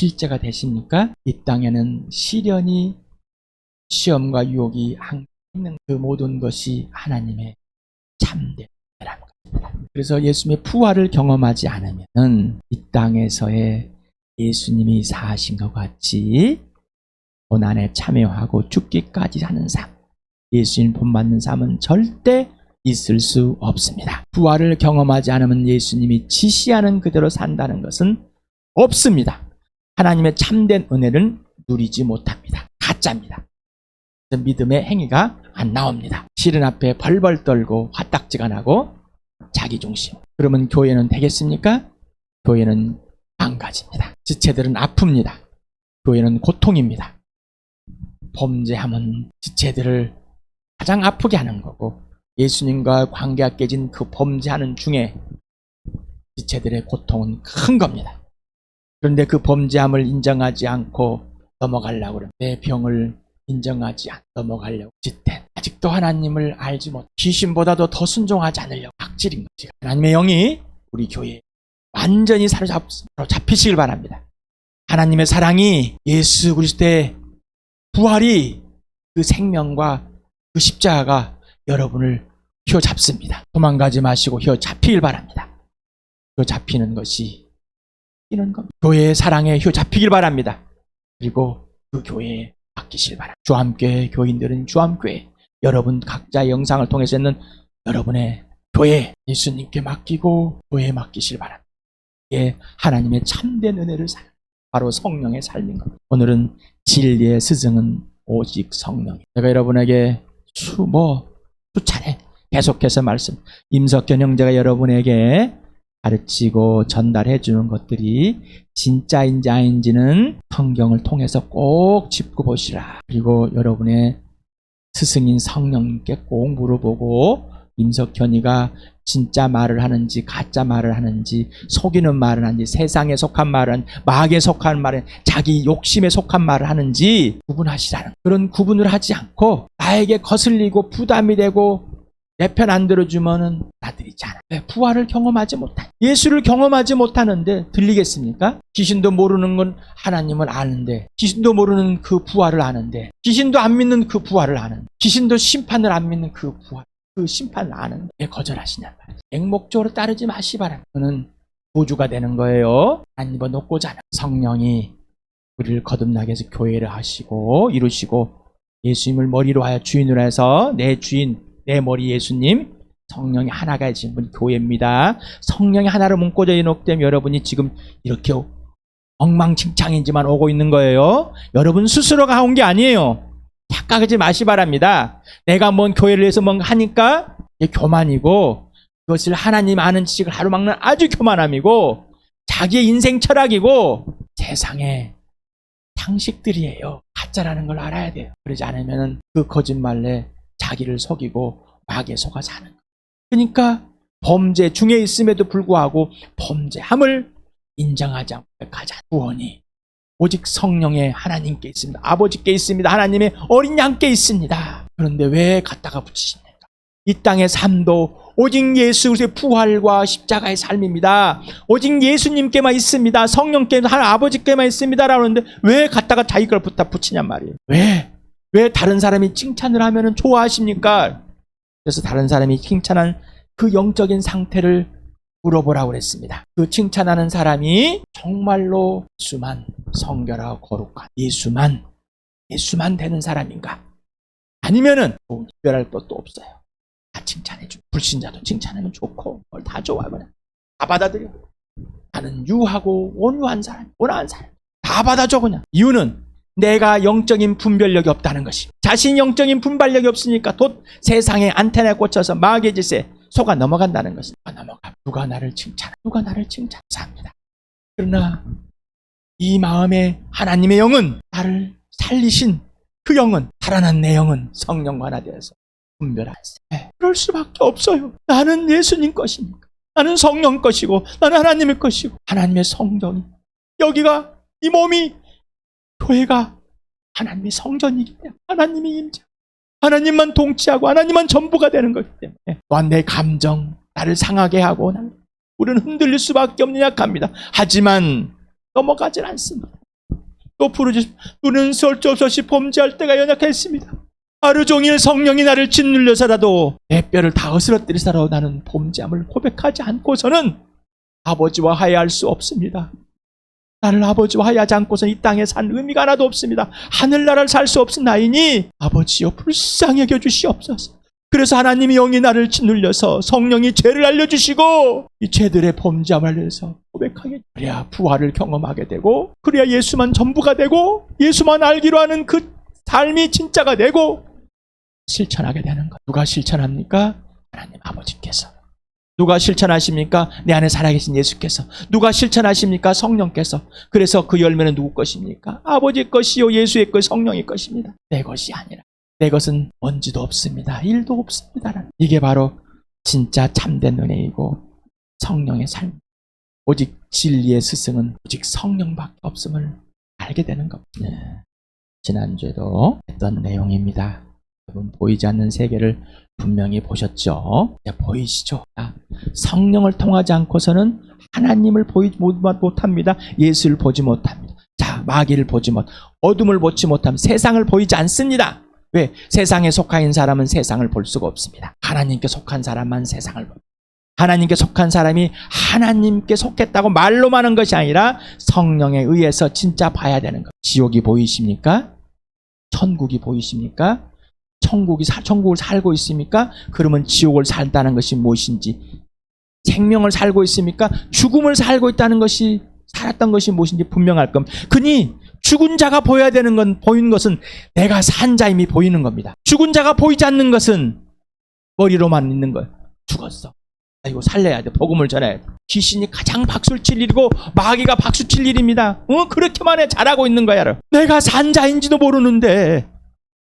실제가 되십니까? 이 땅에는 시련이 시험과 유혹이 항상 있는 그 모든 것이 하나님의 참된 은혜라는 것입니다. 그래서 예수님의 부활을 경험하지 않으면 이 땅에서의 예수님이 사신 것 같이 고난에 참여하고 죽기까지 하는 삶, 예수님 본받는 삶은 절대 있을 수 없습니다. 부활을 경험하지 않으면 예수님이 지시하는 그대로 산다는 것은 없습니다. 하나님의 참된 은혜를 누리지 못합니다. 가짜입니다. 믿음의 행위가 안 나옵니다. 실은 앞에 벌벌 떨고 화딱지가 나고 자기 중심. 그러면 교회는 되겠습니까? 교회는 망가집니다. 지체들은 아픕니다. 교회는 고통입니다. 범죄하면 지체들을 가장 아프게 하는 거고 예수님과 관계가 깨진 그 범죄하는 중에 지체들의 고통은 큰 겁니다. 그런데 그 범죄함을 인정하지 않고 넘어가려고 그러면 내 병을 인정하지 않고 넘어가려고 짓대 아직도 하나님을 알지 못 귀신보다도 더 순종하지 않으려고 악질인 거지. 하나님의 영이 우리 교회에 완전히 사로잡, 사로잡히시길 바랍니다. 하나님의 사랑이 예수 그리스도의 부활이 그 생명과 그 십자가가 여러분을 휘어잡습니다. 도망가지 마시고 휘어잡히길 바랍니다. 휘어잡히는 것이 이런 겁니다 교회의 사랑에 휘어잡히길 바랍니다 그리고 그 교회에 맡기실 바랍니다. 주함교회 교인들은 주함교회 여러분 각자 영상을 통해서는 여러분의 교회 예수님께 맡기고 교회에 맡기실 바랍니다. 이게 하나님의 참된 은혜를 살 바로 성령의 삶인 겁니다. 오늘은 진리의 스승은 오직 성령. 제가 여러분에게 수뭐 수차례 계속해서 말씀 임석현 형제가 여러분에게 가르치고 전달해 주는 것들이 진짜인지 아닌지는 성경을 통해서 꼭 짚고 보시라. 그리고 여러분의 스승인 성령님께 꼭 물어보고 임석현이가 진짜 말을 하는지 가짜 말을 하는지 속이는 말을 하는지 세상에 속한 말은 마귀에 속한 말은 자기 욕심에 속한 말을 하는지 구분하시라는 그런 구분을 하지 않고 나에게 거슬리고 부담이 되고 내 편 안 들어주면은 나들이지 않아. 왜? 부활을 경험하지 못한. 예수를 경험하지 못하는데 들리겠습니까? 귀신도 모르는 건 하나님을 아는데, 귀신도 모르는 그 부활을 아는데, 귀신도 안 믿는 그 부활을 아는, 귀신도 심판을 안 믿는 그 부활, 그 심판을 아는데 왜 거절하시냔 말이에요. 맹목적으로 따르지 마시 바랍니다. 그는 보주가 되는 거예요. 안 입어놓고자 하는 성령이 우리를 거듭나게 해서 교회를 하시고 이루시고 예수님을 머리로 하여 주인으로 해서 내 주인 내 머리 예수님 성령이 하나가 해진 분 교회입니다. 성령이 하나로 있는 때문에 여러분이 지금 이렇게 엉망진창이지만 오고 있는 거예요. 여러분 스스로가 온 게 아니에요. 착각하지 마시 바랍니다. 내가 뭔 교회를 해서 뭔가 하니까 교만이고 그것을 하나님 아는 지식을 하루 막는 아주 교만함이고 자기의 인생 철학이고 세상의 상식들이에요. 가짜라는 걸 알아야 돼요. 그러지 않으면 그 거짓말에 자기를 속이고 마귀에 속아 사는. 그러니까 범죄 중에 있음에도 불구하고 범죄함을 인정하지 않고 가자 구원이 오직 성령의 하나님께 있습니다. 아버지께 있습니다. 하나님의 어린 양께 있습니다. 그런데 왜 갖다가 붙이십니까? 이 땅의 삶도 오직 예수 그리스도의 부활과 십자가의 삶입니다. 오직 예수님께만 있습니다. 성령께만 하나 아버지께만 있습니다라는데 왜 갖다가 자기 걸 붙다 붙이냔 말이에요. 왜? 왜 다른 사람이 칭찬을 하면 좋아하십니까? 그래서 다른 사람이 칭찬한 그 영적인 상태를 물어보라고 그랬습니다. 그 칭찬하는 사람이 정말로 예수만 성결하고 거룩한 예수만 예수만 되는 사람인가? 아니면은 뭐 특별할 것도 없어요. 다 칭찬해 줘. 불신자도 칭찬하면 좋고 뭘다 좋아 그냥 다 받아들여. 나는 유하고 온유한 사람, 온화한 사람 다 받아줘 그냥. 이유는 내가 영적인 분별력이 없다는 것이. 자신 영적인 분발력이 없으니까 곧 세상의 안테나에 꽂혀서 마귀의 짓에 속아 넘어간다는 것이. 넘어가. 누가 나를 칭찬. 누가 나를 칭찬합니다. 그러나 이 마음에 하나님의 영은 나를 살리신 그 영은 살아난 내 영은 성령과 하나 되어서 분별하세. 그럴 수밖에 없어요. 나는 예수님 것이니까. 나는 성령 것이고 나는 하나님의 것이고 하나님의 성전이 여기가 이 몸이 교회가 하나님의 성전이기 때문에 하나님의 임재 하나님만 동치하고 하나님만 전부가 되는 거기 때문에 또한 내 감정 나를 상하게 하고 우리는 흔들릴 수밖에 없는 약합니다. 하지만 넘어가질 않습니다. 또 부르짖 우리는 설수 없이 범죄할 때가 연약했습니다. 하루 종일 성령이 나를 짓눌려서라도 내 뼈를 다 으스러뜨리서라도 나는 범죄함을 고백하지 않고서는 아버지와 화해할 수 없습니다. 나를 아버지와 화해하지 않고서 이 땅에 산 의미가 하나도 없습니다. 하늘나라를 살 수 없으나이니 아버지여 불쌍히 여겨 주시옵소서. 그래서 하나님이 영이 나를 짓눌려서 성령이 죄를 알려주시고 이 죄들의 범죄함을 알려서 고백하게 그래야 부활을 경험하게 되고 그래야 예수만 전부가 되고 예수만 알기로 하는 그 삶이 진짜가 되고 실천하게 되는 것. 누가 실천합니까? 하나님 아버지께서. 누가 실천하십니까? 내 안에 살아계신 예수께서. 누가 실천하십니까? 성령께서. 그래서 그 열매는 누구 것입니까? 아버지 것이요 예수의 것, 성령의 것입니다. 내 것이 아니라. 내 것은 먼지도 없습니다. 일도 없습니다. 이게 바로 진짜 참된 은혜이고 성령의 삶. 오직 진리의 스승은 오직 성령밖에 없음을 알게 되는 겁니다. 네. 지난주에도 했던 내용입니다. 여러분 보이지 않는 세계를 분명히 보셨죠? 보이시죠? 아, 성령을 통하지 않고서는 하나님을 보이지 못- 못합니다. 예수를 보지 못합니다. 자, 마귀를 보지 못, 어둠을 보지 못함, 세상을 보이지 않습니다. 왜? 세상에 속하인 사람은 세상을 볼 수가 없습니다. 하나님께 속한 사람만 세상을 봅니다. 하나님께 속한 사람이 하나님께 속했다고 말로만 하는 것이 아니라 성령에 의해서 진짜 봐야 되는 것. 지옥이 보이십니까? 천국이 보이십니까? 천국이 사- 천국을 살고 있습니까? 그러면 지옥을 살다는 것이 무엇인지 생명을 살고 있습니까? 죽음을 살고 있다는 것이 살았던 것이 무엇인지 분명할 겁니다. 그니 죽은 자가 보여야 되는 건 보이는 것은 내가 산 자임이 보이는 겁니다. 죽은 자가 보이지 않는 것은 머리로만 있는 걸 죽었어. 아이고 살려야 돼. 복음을 전해야 돼. 귀신이 가장 박수를 칠 일이고 마귀가 박수 칠 일입니다. 어 그렇게만 해 잘하고 있는 거야. 내가 산 자인지도 모르는데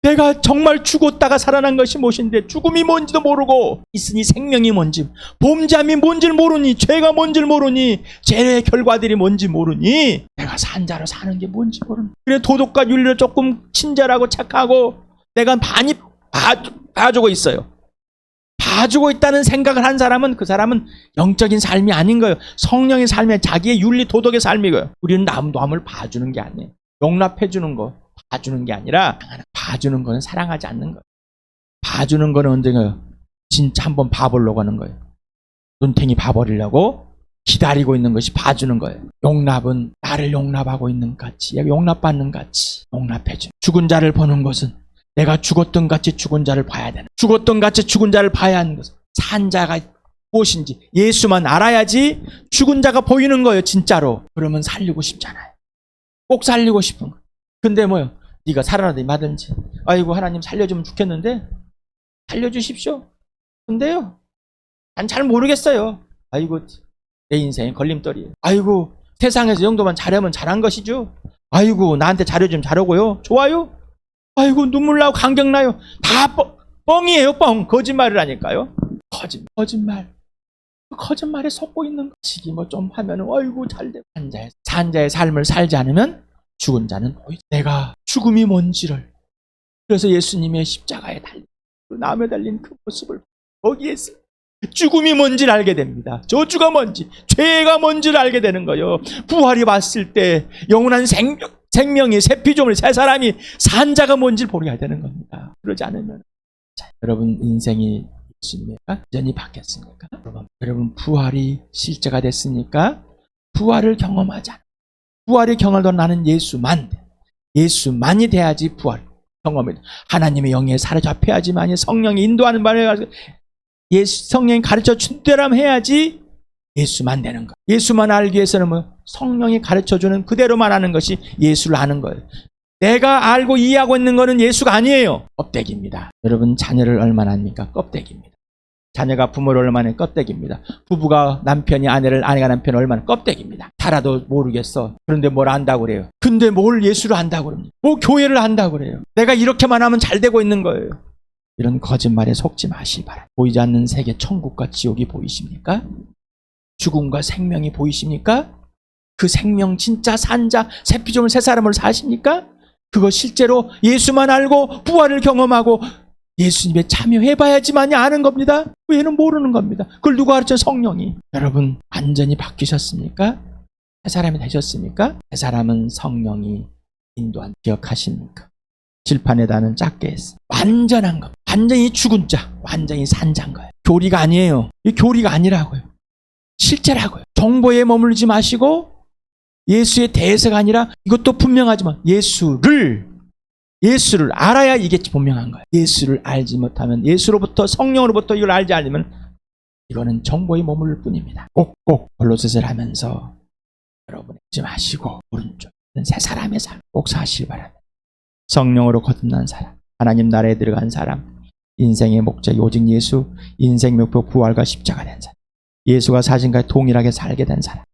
내가 정말 죽었다가 살아난 것이 무엇인데 죽음이 뭔지도 모르고 있으니 생명이 뭔지 범죄함이 뭔지를 모르니 죄가 뭔지를 모르니 죄의 결과들이 뭔지 모르니 내가 산자로 사는 게 뭔지 모르니 그래 도덕과 윤리를 조금 친절하고 착하고 내가 많이 봐, 봐주고 있어요. 봐주고 있다는 생각을 한 사람은 그 사람은 영적인 삶이 아닌 거예요. 성령의 삶이 자기의 윤리 도덕의 삶이고요. 우리는 남 남을 봐주는 게 아니에요. 용납해 주는 거 봐주는 게 아니라 봐주는 거는 사랑하지 않는 거예요. 봐주는 거는 언젠가 진짜 한번 봐보려고 하는 거예요. 눈탱이 봐버리려고 기다리고 있는 것이 봐주는 거예요. 용납은 나를 용납하고 있는 같이, 용납받는 같이 용납해줘. 죽은 자를 보는 것은 내가 죽었던 같이 죽은 자를 봐야 되는. 죽었던 같이 죽은 자를 봐야 하는 것은 산 자가 무엇인지 예수만 알아야지 죽은 자가 보이는 거예요, 진짜로. 그러면 살리고 싶잖아요. 꼭 살리고 싶은 거. 근데 뭐요? 네가 살아나든지 마든지. 아이고 하나님 살려주면 좋겠는데 살려주십시오. 근데요, 난 잘 모르겠어요. 아이고 내 인생의 걸림돌이에요. 아이고 세상에서 이 정도만 잘하면 잘한 것이죠. 아이고 나한테 잘해주면 잘하고요. 좋아요. 아이고 눈물 나고 감격 나요. 다 뻥, 뻥이에요. 뻥 거짓말을 하니까요. 거짓말. 거짓말. 거짓말에 속고 있는 것이기 뭐 좀 하면은 아이고 잘돼. 산자의 산자의 삶을 살지 않으면 죽은 자는. 내가 죽음이 뭔지를 그래서 예수님의 십자가에 달린 그 나무에 달린 그 모습을 거기에 서 죽음이 뭔지를 알게 됩니다. 저주가 뭔지, 죄가 뭔지를 알게 되는 거예요. 부활이 왔을 때 영원한 생명, 생명이 새 피조물, 새 사람이 산자가 뭔지를 보게 되는 겁니다. 그러지 않으면 자, 여러분 인생이 있습니까? 완전히 바뀌었습니까? 여러분, 부활이 실제가 됐습니까? 부활을 경험하지 않아. 부활이 경험도 나는 예수만 돼. 예수만이 돼야지 부활 경험이 돼. 하나님의 영에 사로잡혀야지만이 성령이 인도하는 바를 가지고 예수 성령이 가르쳐 준 대로 해야지 예수만 되는 거. 예수만 알기 위해서는 뭐 성령이 가르쳐 주는 그대로만 하는 것이 예수를 아는 거예요. 내가 알고 이해하고 있는 거는 예수가 아니에요. 껍데기입니다. 여러분 자녀를 얼마나 합니까? 껍데기입니다. 자녀가 부모를 얼마나 껍데기입니다. 부부가 남편이 아내를 아내가 남편을 얼마나 껍데기입니다. 살아도 모르겠어. 그런데 뭘 안다고 그래요. 근데 뭘 예수를 안다고 그럽니까? 뭐 교회를 안다고 그래요. 내가 이렇게만 하면 잘 되고 있는 거예요. 이런 거짓말에 속지 마시기 바랍니다. 보이지 않는 세계 천국과 지옥이 보이십니까? 죽음과 생명이 보이십니까? 그 생명 진짜 산자 새 피조물 새 사람을 사십니까? 그거 실제로 예수만 알고 부활을 경험하고 예수님에 참여해봐야지만이 아는 겁니다. 외에는 모르는 겁니다. 그걸 누가 가르쳐? 성령이. 여러분 완전히 바뀌셨습니까? 새 사람이 되셨습니까? 새 사람은 성령이 인도한 기억하십니까? 칠판에 다는 작게 했어. 완전한 거. 완전히 죽은 자. 완전히 산자인 거예요. 교리가 아니에요. 이 교리가 아니라고요. 실제라고요. 정보에 머물지 마시고 예수의 대해서가 아니라 이것도 분명하지만 예수를 예수를 알아야 이게 분명한 거예요. 예수를 알지 못하면 예수로부터 성령으로부터 이걸 알지 않으면 이거는 정보에 머무를 뿐입니다. 꼭꼭 볼로셋을 하면서 여러분 잊지 마시고 오른쪽 새 사람의 삶 꼭 사실 바랍니다. 성령으로 거듭난 사람, 하나님 나라에 들어간 사람, 인생의 목적이 오직 예수, 인생 목표 부활과 십자가 된 사람, 예수가 사신과 동일하게 살게 된 사람,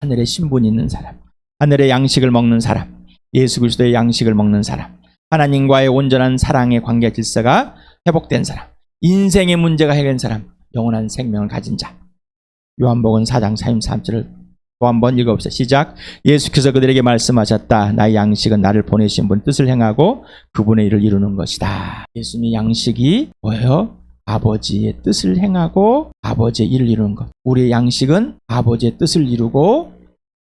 하늘에 신분이 있는 사람, 하늘의 양식을 먹는 사람, 예수 그리스도의 양식을 먹는 사람, 하나님과의 온전한 사랑의 관계 질서가 회복된 사람, 인생의 문제가 해결된 사람, 영원한 생명을 가진 자. 요한복음 4장 33절을 또 한번 읽어봅시다. 시작. 예수께서 그들에게 말씀하셨다. 나의 양식은 나를 보내신 분 뜻을 행하고 그분의 일을 이루는 것이다. 예수님의 양식이 뭐예요? 아버지의 뜻을 행하고 아버지의 일을 이루는 것. 우리의 양식은 아버지의 뜻을 이루고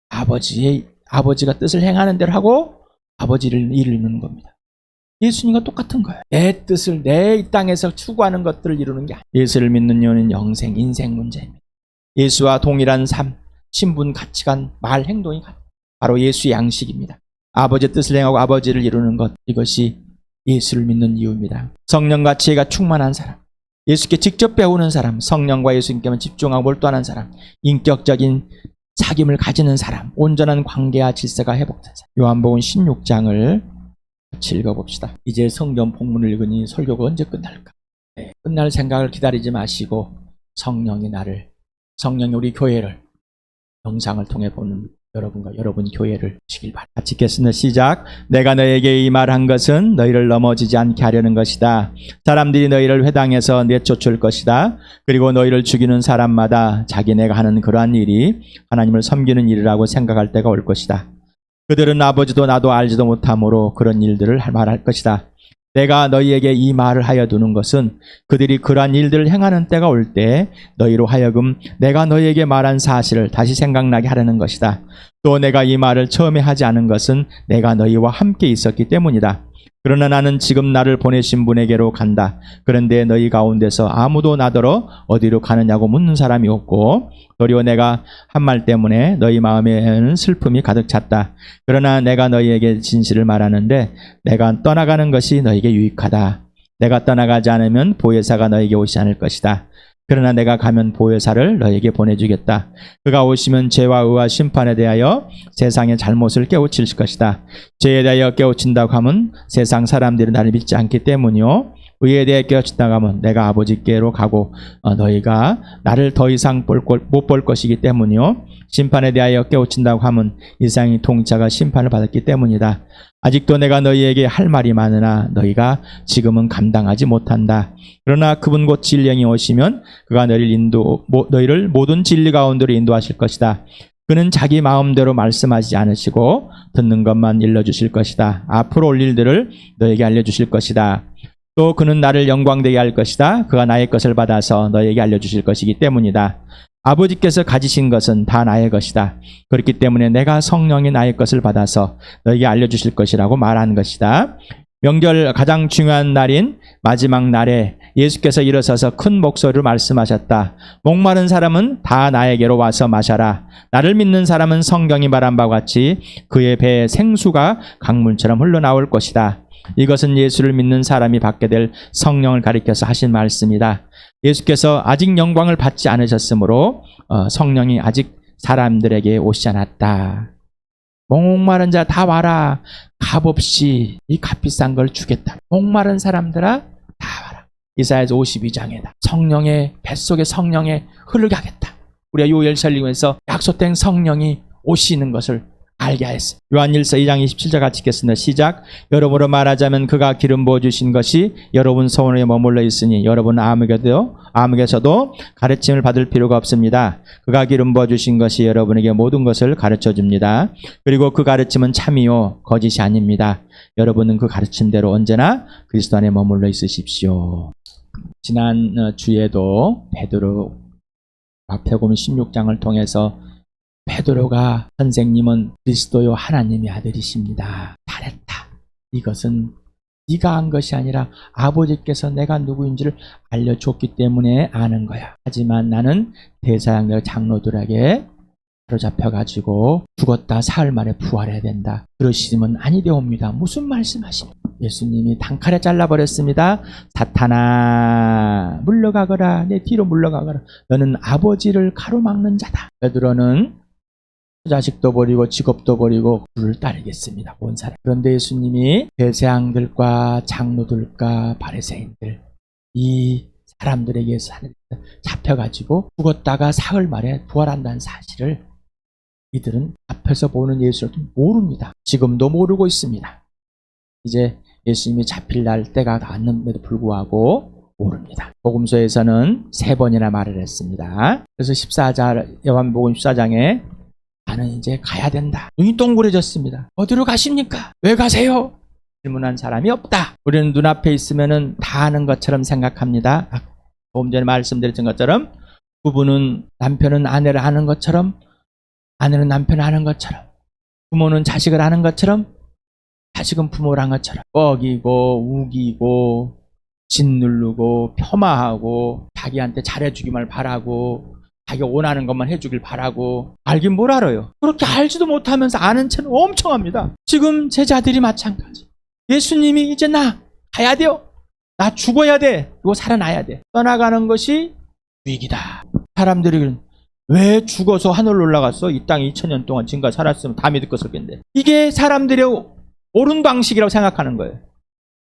아버지의 아버지가 뜻을 행하는 대로 하고 아버지를 이루는 겁니다. 예수님과 똑같은 거예요. 내 뜻을 내 이 땅에서 추구하는 것들을 이루는 게 아니에요. 예수를 믿는 이유는 영생, 인생 문제입니다. 예수와 동일한 삶, 신분, 가치관, 말, 행동이 같- 바로 예수의 양식입니다. 아버지의 뜻을 행하고 아버지를 이루는 것 이것이 예수를 믿는 이유입니다. 성령과 지혜가 충만한 사람, 예수께 직접 배우는 사람, 성령과 예수님께만 집중하고 몰두하는 사람, 인격적인 사귐을 가지는 사람, 온전한 관계와 질서가 회복된 사람. 요한복음 16장을 같이 읽어봅시다. 이제 성경 본문을 읽으니 설교가 언제 끝날까? 네, 끝날 생각을 기다리지 마시고 성령이 나를, 성령이 우리 교회를 영상을 통해 보는 여러분과 여러분 교회를 바랍니다. 같이 읽겠습니다. 시작. 내가 너에게 이 말 한 것은 너희를 넘어지지 않게 하려는 것이다. 사람들이 너희를 회당에서 내쫓을 것이다. 그리고 너희를 죽이는 사람마다 자기네가 하는 그러한 일이 하나님을 섬기는 일이라고 생각할 때가 올 것이다. 그들은 아버지도 나도 알지도 못함으로 그런 일들을 말할 것이다. 내가 너희에게 이 말을 하여 두는 것은 그들이 그러한 일들을 행하는 때가 올 때 너희로 하여금 내가 너희에게 말한 사실을 다시 생각나게 하려는 것이다. 또 내가 이 말을 처음에 하지 않은 것은 내가 너희와 함께 있었기 때문이다. 그러나 나는 지금 나를 보내신 분에게로 간다. 그런데 너희 가운데서 아무도 나더러 어디로 가느냐고 묻는 사람이 없고 도리어 내가 한 말 때문에 너희 마음에는 슬픔이 가득 찼다. 그러나 내가 너희에게 진실을 말하는데 내가 떠나가는 것이 너희에게 유익하다. 내가 떠나가지 않으면 보혜사가 너에게 오지 않을 것이다. 그러나 내가 가면 보혜사를 너에게 보내주겠다. 그가 오시면 죄와 의와 심판에 대하여 세상의 잘못을 깨우칠 것이다. 죄에 대하여 깨우친다고 하면 세상 사람들이 나를 믿지 않기 때문이요. 의에 대해 하면 내가 아버지께로 가고 어, 너희가 나를 더 이상 못 볼 것이기 때문이요. 심판에 대하여 깨우친다고 하면 이상이 통치자가 심판을 받았기 때문이다. 아직도 내가 너희에게 할 말이 많으나 너희가 지금은 감당하지 못한다. 그러나 그분 곧 진령이 오시면 그가 너희를 인도 모- 너희를 모든 진리 가운데로 인도하실 것이다. 그는 자기 마음대로 말씀하지 않으시고 듣는 것만 일러주실 것이다. 앞으로 올 일들을 너에게 알려주실 것이다. 또 그는 나를 영광되게 할 것이다. 그가 나의 것을 받아서 너에게 알려주실 것이기 때문이다. 아버지께서 가지신 것은 다 나의 것이다. 그렇기 때문에 내가 성령이 나의 것을 받아서 너에게 알려주실 것이라고 말한 것이다. 명절 가장 중요한 날인 마지막 날에 예수께서 일어서서 큰 목소리로 말씀하셨다. 목마른 사람은 다 나에게로 와서 마셔라. 나를 믿는 사람은 성경이 말한 바와 같이 그의 배에 생수가 강물처럼 흘러나올 것이다. 이것은 예수를 믿는 사람이 받게 될 성령을 가리켜서 하신 말씀이다. 예수께서 아직 영광을 받지 않으셨으므로 어, 성령이 아직 사람들에게 오시지 않았다. 목마른 자 다 와라. 값없이 이 값비싼 걸 주겠다. 목마른 사람들아 다 와라. 이사야서 52장에다 성령의 뱃속에 성령의 흐르게 하겠다. 우리가 요엘 설리면서 약속된 성령이 오시는 것을 알게 하였어요. 요한일서 2장 27절 같이 읽겠습니다. 시작. 여러분으로 말하자면 그가 기름 부어 주신 것이 여러분 소원에 머물러 있으니 여러분 아무개도 아무개서도 가르침을 받을 필요가 없습니다. 그가 기름 부어 주신 것이 여러분에게 모든 것을 가르쳐 줍니다. 그리고 그 가르침은 참이요 거짓이 아닙니다. 여러분은 그 가르침대로 언제나 그리스도 안에 머물러 있으십시오. 지난 어, 주에도 베드로 마태복음 16장을 통해서 베드로가 선생님은 그리스도요 하나님의 아들이십니다. 잘했다. 이것은 네가 한 것이 아니라 아버지께서 내가 누구인지를 알려줬기 때문에 아는 거야. 하지만 나는 대사양들 장로들에게 사로잡혀가지고 죽었다 사흘 만에 부활해야 된다. 그러시면 아니 되옵니다. 무슨 말씀하십니까? 예수님이 단칼에 잘라버렸습니다. 사탄아 물러가거라 내 뒤로 물러가거라 너는 아버지를 가로막는 자다. 베드로는 자식도 버리고 직업도 버리고 그를 따르겠습니다. 온 사람. 그런데 예수님이 대세양들과 장로들과 바리새인들 이 사람들에게 잡혀가지고 죽었다가 사흘 만에 부활한다는 사실을 이들은 앞에서 보는 예수를 모릅니다. 지금도 모르고 있습니다. 이제 예수님이 잡힐 날 때가 닿았는데도 불구하고 모릅니다. 복음서에서는 세 번이나 말을 했습니다. 그래서 14장, 요한복음 14장에 나는 이제 가야 된다. 눈이 동그래졌습니다. 어디로 가십니까? 왜 가세요? 질문한 사람이 없다. 우리는 눈앞에 있으면은 다 아는 것처럼 생각합니다. 아, 조금 전에 말씀드렸던 것처럼 부부는 남편은 아내를 아는 것처럼 아내는 남편을 아는 것처럼 부모는 자식을 아는 것처럼 자식은 부모를 아는 것처럼 뻐기고 우기고 짓누르고 폄하하고 자기한테 잘해주기만 바라고 자기가 원하는 것만 해주길 바라고 알긴 뭘 알아요. 그렇게 알지도 못하면서 아는 채는 엄청 합니다. 지금 제자들이 마찬가지. 예수님이 이제 나 가야 돼요. 나 죽어야 돼. 그리고 살아나야 돼. 떠나가는 것이 위기다. 사람들이 왜 죽어서 하늘로 올라갔어? 이 땅에 2000년 동안 지금까지 살았으면 다 것을 겠는데 이게 사람들의 옳은 방식이라고 생각하는 거예요.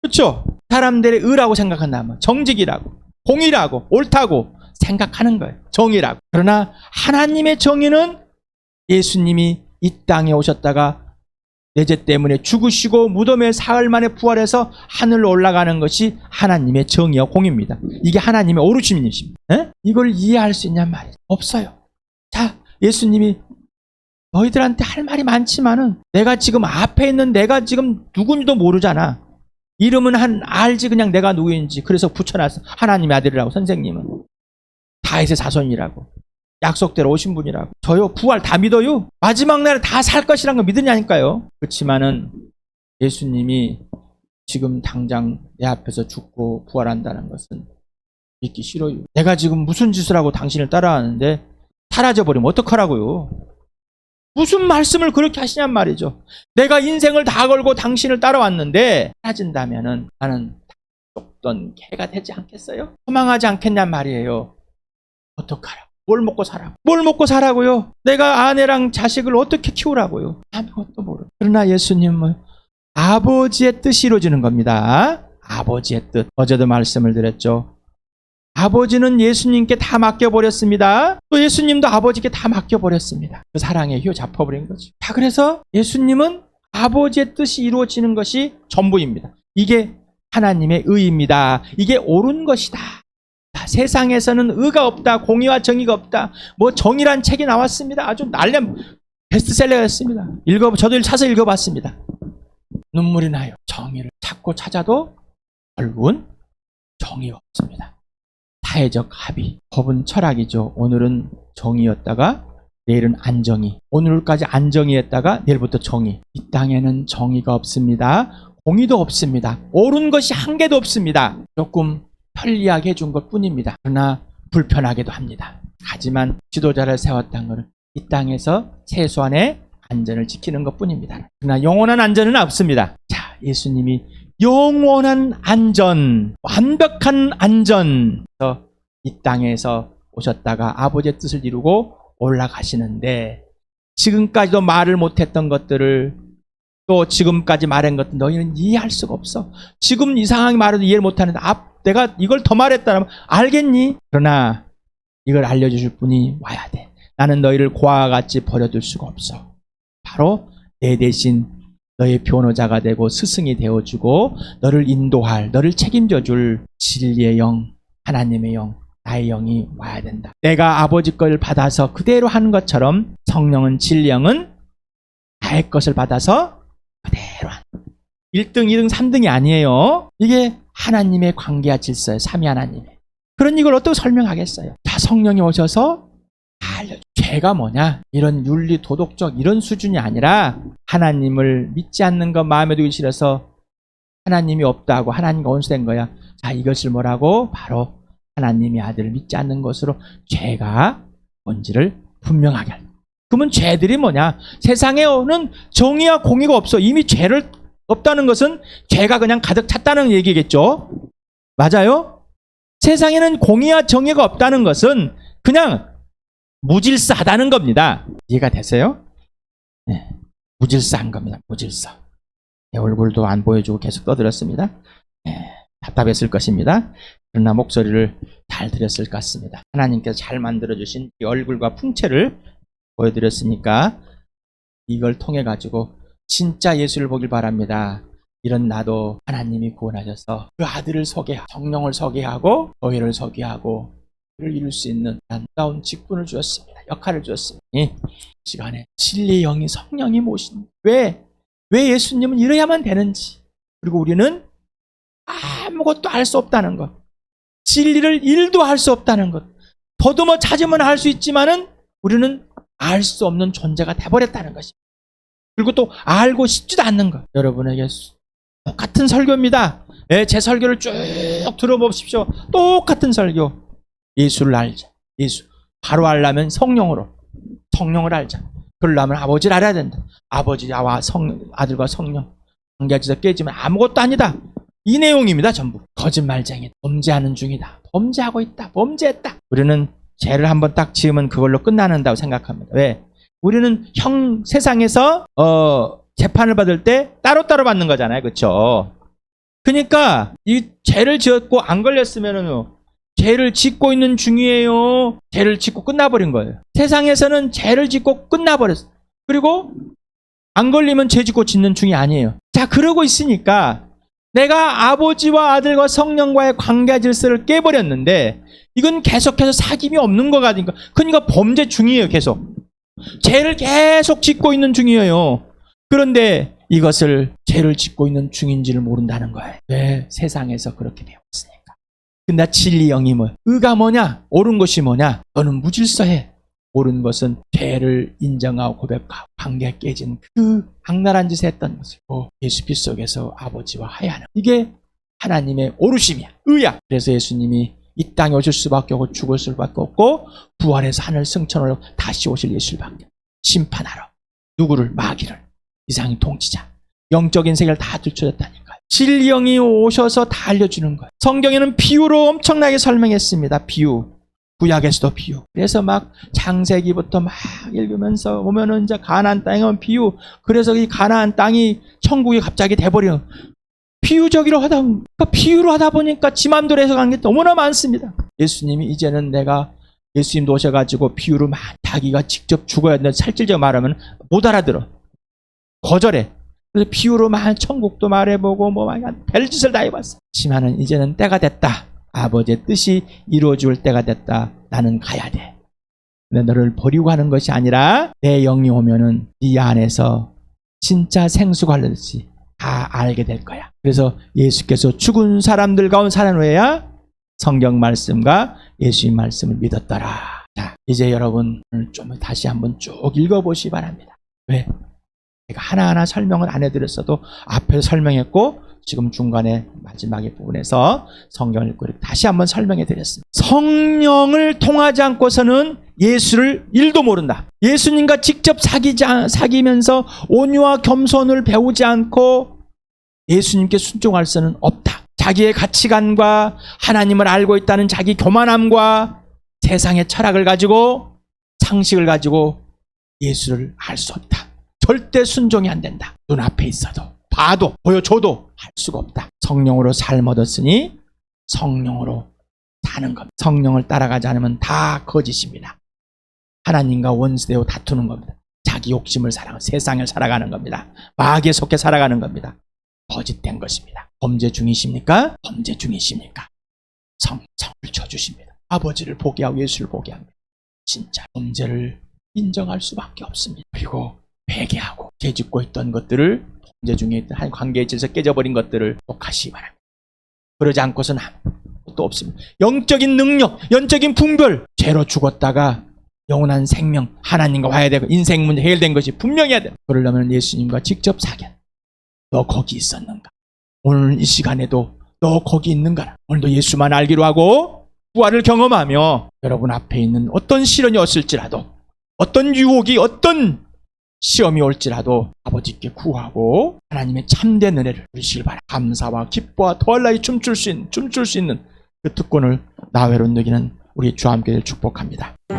그렇죠? 사람들의 의라고 생각한다면 정직이라고 공의라고 옳다고 생각하는 거예요. 정의라고. 그러나 하나님의 정의는 예수님이 이 땅에 오셨다가 내 죄 때문에 죽으시고 무덤에 사흘 만에 부활해서 하늘로 올라가는 것이 하나님의 정의와 공입니다. 이게 하나님의 오르심이십니다. 에? 이걸 이해할 수 있냔 말이에요. 없어요. 자, 예수님이 너희들한테 할 말이 많지만은 내가 지금 앞에 있는 내가 지금 누군지도 모르잖아. 이름은 한 알지 그냥 내가 누구인지 그래서 붙여놨어. 하나님의 아들이라고 선생님은 다윗의 자손이라고 약속대로 오신 분이라고 저요 부활 다 믿어요. 마지막 날에 다 살 것이란 거 믿으냐니까요. 그렇지만은 예수님이 지금 당장 내 앞에서 죽고 부활한다는 것은 믿기 싫어요. 내가 지금 무슨 짓을 하고 당신을 따라하는데 사라져 버리면 어떡하라고요? 무슨 말씀을 그렇게 하시냔 말이죠. 내가 인생을 다 걸고 당신을 따라왔는데 사라진다면은 나는 쫓던 개가 되지 않겠어요? 소망하지 않겠냔 말이에요. 어떡하라? 뭘 먹고 살아? 뭘 먹고 살라고요? 내가 아내랑 자식을 어떻게 키우라고요? 아무것도 모르. 그러나 예수님은 아버지의 뜻이 이루어지는 겁니다. 아버지의 뜻. 어제도 말씀을 드렸죠. 아버지는 예수님께 다 맡겨버렸습니다. 또 예수님도 아버지께 다 맡겨버렸습니다. 그 사랑에 휘어잡혀버린 거죠. 자, 그래서 예수님은 아버지의 뜻이 이루어지는 것이 전부입니다. 이게 하나님의 의입니다. 이게 옳은 것이다. 자, 세상에서는 의가 없다, 공의와 정의가 없다. 뭐 정의란 책이 나왔습니다. 아주 날려 베스트셀러였습니다. 읽어 저도 사서 읽어봤습니다. 눈물이 나요. 정의를 찾고 찾아도 결국은 정의가 없습니다. 사회적 합의, 법은 철학이죠. 오늘은 정의였다가 내일은 안정이, 오늘까지 안정이었다가 내일부터 정의. 이 땅에는 정의가 없습니다. 공의도 없습니다. 옳은 것이 한 개도 없습니다. 조금 편리하게 해준 것 뿐입니다. 그러나 불편하게도 합니다. 하지만 지도자를 세웠다는 것은 이 땅에서 최소한의 안전을 지키는 것 뿐입니다. 그러나 영원한 안전은 없습니다. 자, 예수님이 영원한 안전, 완벽한 안전. 이 땅에서 오셨다가 아버지의 뜻을 이루고 올라가시는데 지금까지도 말을 못했던 것들을 또 지금까지 말한 것들 너희는 이해할 수가 없어. 지금 이상하게 말해도 이해를 못하는데 앞 내가 이걸 더 말했다면 알겠니? 그러나 이걸 알려주실 분이 와야 돼. 나는 너희를 고아와 같이 버려둘 수가 없어. 바로 내 대신 너의 변호자가 되고 스승이 되어주고 너를 인도할 너를 책임져줄 진리의 영 하나님의 영 나의 영이 와야 된다. 내가 아버지 걸 받아서 그대로 하는 것처럼 성령은 진리 영은 나의 것을 받아서 1등, 2등, 3등이 아니에요. 이게 하나님의 관계와 질서예요. 삼위 하나님의. 그런 이걸 어떻게 설명하겠어요? 다 성령이 오셔서 다 알려줘. 죄가 뭐냐? 이런 윤리 도덕적 이런 수준이 아니라 하나님을 믿지 않는 것 마음에 두기 싫어서 하나님이 없다고 하나님과 원수된 거야. 자, 이것을 뭐라고? 바로 하나님의 아들을 믿지 않는 것으로 죄가 뭔지를 분명하게 할. 그러면 죄들이 뭐냐? 세상에는 정의와 공의가 없어. 이미 죄를 없다는 것은 죄가 그냥 가득 찼다는 얘기겠죠. 맞아요? 세상에는 공의와 정의가 없다는 것은 그냥 무질서하다는 겁니다. 이해가 되세요? 네. 무질서한 겁니다. 무질서. 내 얼굴도 안 보여주고 계속 떠들었습니다. 네. 답답했을 것입니다. 그러나 목소리를 잘 들었을 것 같습니다. 하나님께서 잘 만들어주신 이 얼굴과 풍채를 보여드렸으니까 이걸 통해 가지고 진짜 예수를 보길 바랍니다. 이런 나도 하나님이 구원하셔서 그 아들을 소개하고 성령을 소개하고 교회를 소개하고 를 이룰 수 있는 아름다운 직분을 주었습니다. 역할을 주었습니다. 이 시간에 진리의 영이 성령이 모신 왜? 왜 예수님은 이래야만 되는지 그리고 우리는 아무것도 알 수 없다는 것 진리를 일도 할 수 없다는 것 더듬어 찾으면 할 수 있지만은 우리는 알 수 없는 존재가 돼버렸다는 것입니다. 그리고 또 알고 싶지도 않는 것 여러분에게 똑같은 설교입니다. 예, 제 설교를 쭉 들어보십시오. 똑같은 설교. 예수를 알자. 예수. 바로 알려면 성령으로. 성령을 알자. 그러려면 아버지를 알아야 된다. 아버지와 성, 아들과 성령. 관계에서 깨지면 아무것도 아니다. 이 내용입니다, 전부. 거짓말쟁이. 범죄하는 중이다. 범죄하고 있다. 범죄했다. 우리는 죄를 한번 딱 지으면 그걸로 끝나는다고 생각합니다. 왜? 우리는 형, 세상에서, 어, 재판을 받을 때 따로따로 받는 거잖아요. 그쵸? 그러니까, 이 죄를 지었고 안 걸렸으면은요, 죄를 짓고 있는 중이에요. 죄를 짓고 끝나버린 거예요. 세상에서는 죄를 짓고 끝나버렸어. 그리고 안 걸리면 죄 짓고 짓는 중이 아니에요. 자, 그러고 있으니까 내가 아버지와 아들과 성령과의 관계 질서를 깨버렸는데 이건 계속해서 사귐이 없는 거 같으니까 그러니까 범죄 중이에요, 계속. 죄를 계속 짓고 있는 중이에요. 그런데 이것을 죄를 짓고 있는 중인지를 모른다는 거예요. 왜 세상에서 그렇게 되었으니까. 근데 진리 뭐 의가 뭐냐? 옳은 것이 뭐냐? 너는 무질서해. 옳은 것은 죄를 인정하고 고백하고 관계 깨진 그 악랄한 짓을 했던 것을 고 예수 빛 속에서 아버지와 하야하는 이게 하나님의 오르심이야. 의야. 그래서 예수님이 이 땅에 오실 수밖에 없고 죽을 수밖에 없고 부활해서 하늘 승천을 다시 오실 예수밖에 심판하러 누구를 마귀를 이상의 통치자 영적인 세계를 다 들춰졌다니까요. 진리 영이 오셔서 다 알려주는 거예요. 성경에는 비유로 엄청나게 설명했습니다. 비유. 구약에서도 비유. 그래서 막 창세기부터 막 읽으면서 오면은 이제 가나안 땅은 비유. 그래서 이 가나안 땅이 천국이 갑자기 돼버리는 비유적으로 하다 그러니까 비유로 하다 보니까 지 맘대로 해석한 게 너무나 많습니다. 예수님이 이제는 내가 예수님도 오셔가지고 비유로 막 자기가 직접 죽어야 되는데 살찔져 말하면 못 알아들어. 거절해. 그래서 비유로만 천국도 말해보고 뭐 별짓을 다 해봤어. 하지만은 이제는 때가 됐다. 아버지의 뜻이 이루어질 때가 됐다. 나는 가야 돼. 근데 너를 버리고 가는 것이 아니라 내 영이 오면은 네 안에서 진짜 생수가 흘러듯이 다 알게 될 거야. 그래서 예수께서 죽은 사람들 가운데 살아노야 성경 말씀과 예수의 말씀을 믿었더라. 자, 이제 여러분 좀 다시 한번 쭉 읽어보시 기 바랍니다. 왜? 제가 하나하나 설명을 안 해드렸어도 앞에서 설명했고 지금 중간에 마지막에 부분에서 성경을 읽고 다시 한번 설명해 드렸습니다. 성령을 통하지 않고서는 예수를 일도 모른다. 예수님과 직접 사귀지, 않- 사귀면서 온유와 겸손을 배우지 않고 예수님께 순종할 수는 없다. 자기의 가치관과 하나님을 알고 있다는 자기 교만함과 세상의 철학을 가지고 상식을 가지고 예수를 알 수 없다. 절대 순종이 안 된다. 눈앞에 있어도 봐도 보여줘도 할 수가 없다. 성령으로 삶 얻었으니 성령으로 사는 겁니다. 성령을 따라가지 않으면 다 거짓입니다. 하나님과 원수되어 다투는 겁니다. 자기 욕심을 살아가 세상을 살아가는 겁니다. 마귀에 속해 살아가는 겁니다. 거짓된 것입니다. 범죄 중이십니까? 범죄 중이십니까? 성, 성을 쳐주십니다. 아버지를 보게 하고 예수를 보게 합니다. 진짜 범죄를 인정할 수밖에 없습니다. 그리고 회개하고 죄짓고 있던 것들을 범죄 중에 있던 한 관계에 질서 깨져버린 것들을 똑하시 바랍니다. 그러지 않고서는 아무것도 없습니다. 영적인 능력, 영적인 분별, 죄로 죽었다가 영원한 생명, 하나님과 와야 되고 인생 문제 해결된 것이 분명해야 돼. 그러려면 예수님과 직접 사귀어. 너 거기 있었는가? 오늘 이 시간에도 너 거기 있는가? 오늘도 예수만 알기로 하고 부활을 경험하며 여러분 앞에 있는 어떤 시련이 왔을지라도 어떤 유혹이 어떤 시험이 올지라도 아버지께 구하고 하나님의 참된 은혜를 누리시길 바라. 감사와 기뻐와 더할나이 춤출 수 있는 춤출 수 있는 그 특권을 나외로 누기는 우리 주 함께 축복합니다.